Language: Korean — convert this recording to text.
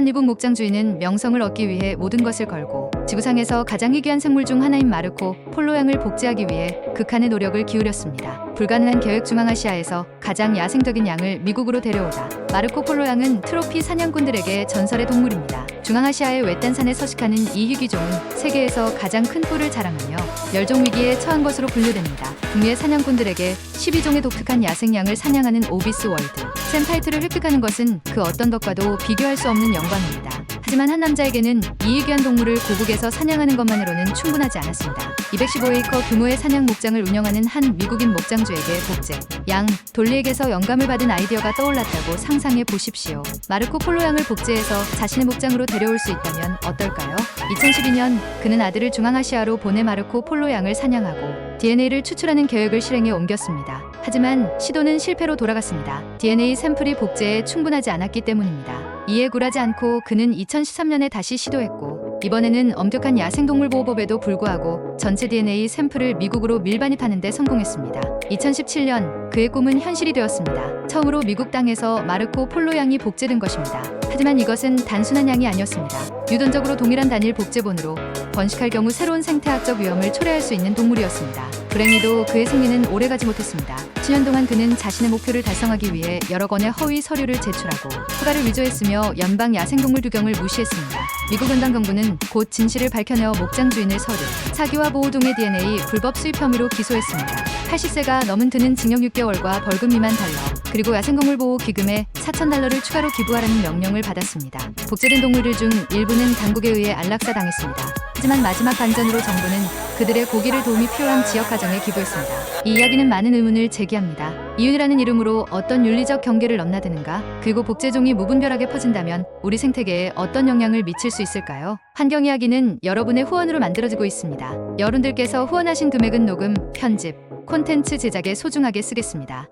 한 미국 목장 주인은 명성을 얻기 위해 모든 것을 걸고 지구상에서 가장 희귀한 생물 중 하나인 마르코 폴로양을 복제하기 위해 극한의 노력을 기울였습니다. 불가능한 계획 중앙아시아에서 가장 야생적인 양을 미국으로 데려오다 마르코 폴로양은 트로피 사냥꾼들에게 전설의 동물입니다. 중앙아시아의 외딴산에 서식하는 이 희귀종은 세계에서 가장 큰 뿔을 자랑하며 멸종 위기에 처한 것으로 분류됩니다. 북미의 사냥꾼들에게 12종의 독특한 야생양을 사냥하는 오비스 월드. 샘 타이틀을 획득하는 것은 그 어떤 것과도 비교할 수 없는 영광입니다. 하지만 한 남자에게는 이 희귀한 동물을 고국에서 사냥하는 것만으로는 충분하지 않았습니다. 215에이커 규모의 사냥 목장을 운영하는 한 미국인 목장주에게 복제, 양, 돌리에게서 영감을 받은 아이디어가 떠올랐다고 상상해 보십시오. 마르코 폴로 양을 복제해서 자신의 목장으로 데려올 수 있다면 어떨까요? 2012년 그는 아들을 중앙아시아로 보내 마르코 폴로 양을 사냥하고 DNA를 추출하는 계획을 실행에 옮겼습니다. 하지만 시도는 실패로 돌아갔습니다. DNA 샘플이 복제에 충분하지 않았기 때문입니다. 이에 굴하지 않고 그는 2013년에 다시 시도했고 이번에는 엄격한 야생동물보호법에도 불구하고 전체 DNA 샘플을 미국으로 밀반입하는 데 성공했습니다. 2017년 그의 꿈은 현실이 되었습니다. 처음으로 미국 땅에서 마르코 폴로 양이 복제된 것입니다. 하지만 이것은 단순한 양이 아니었습니다. 유전적으로 동일한 단일 복제본으로 번식할 경우 새로운 생태학적 위험을 초래할 수 있는 동물이었습니다. 불행히도 그의 승리는 오래가지 못했습니다. 7년 동안 그는 자신의 목표를 달성하기 위해 여러 건의 허위 서류를 제출하고 허가를 위조했으며 연방 야생동물 규정을 무시했습니다. 미국 연방 정부는 곧 진실을 밝혀내어 목장 주인을 서류, 사기와 보호동의 DNA 불법 수입 혐의로 기소했습니다. 80세가 넘은 그는 징역 6개월과 벌금 2만 달러, 그리고 야생동물 보호 기금에 4천 달러를 추가로 기부하라는 명령을 받았습니다. 복제된 동물들 중 일부는 당국에 의해 안락사 당했습니다. 하지만 마지막 반전으로 정부는 그들의 고기를 도움이 필요한 지역 가정에 기부했습니다. 이 이야기는 많은 의문을 제기합니다. 이윤이라는 이름으로 어떤 윤리적 경계를 넘나드는가? 그리고 복제종이 무분별하게 퍼진다면 우리 생태계에 어떤 영향을 미칠 수 있을까요? 환경 이야기는 여러분의 후원으로 만들어지고 있습니다. 여러분들께서 후원하신 금액은 녹음, 편집, 콘텐츠 제작에 소중하게 쓰겠습니다.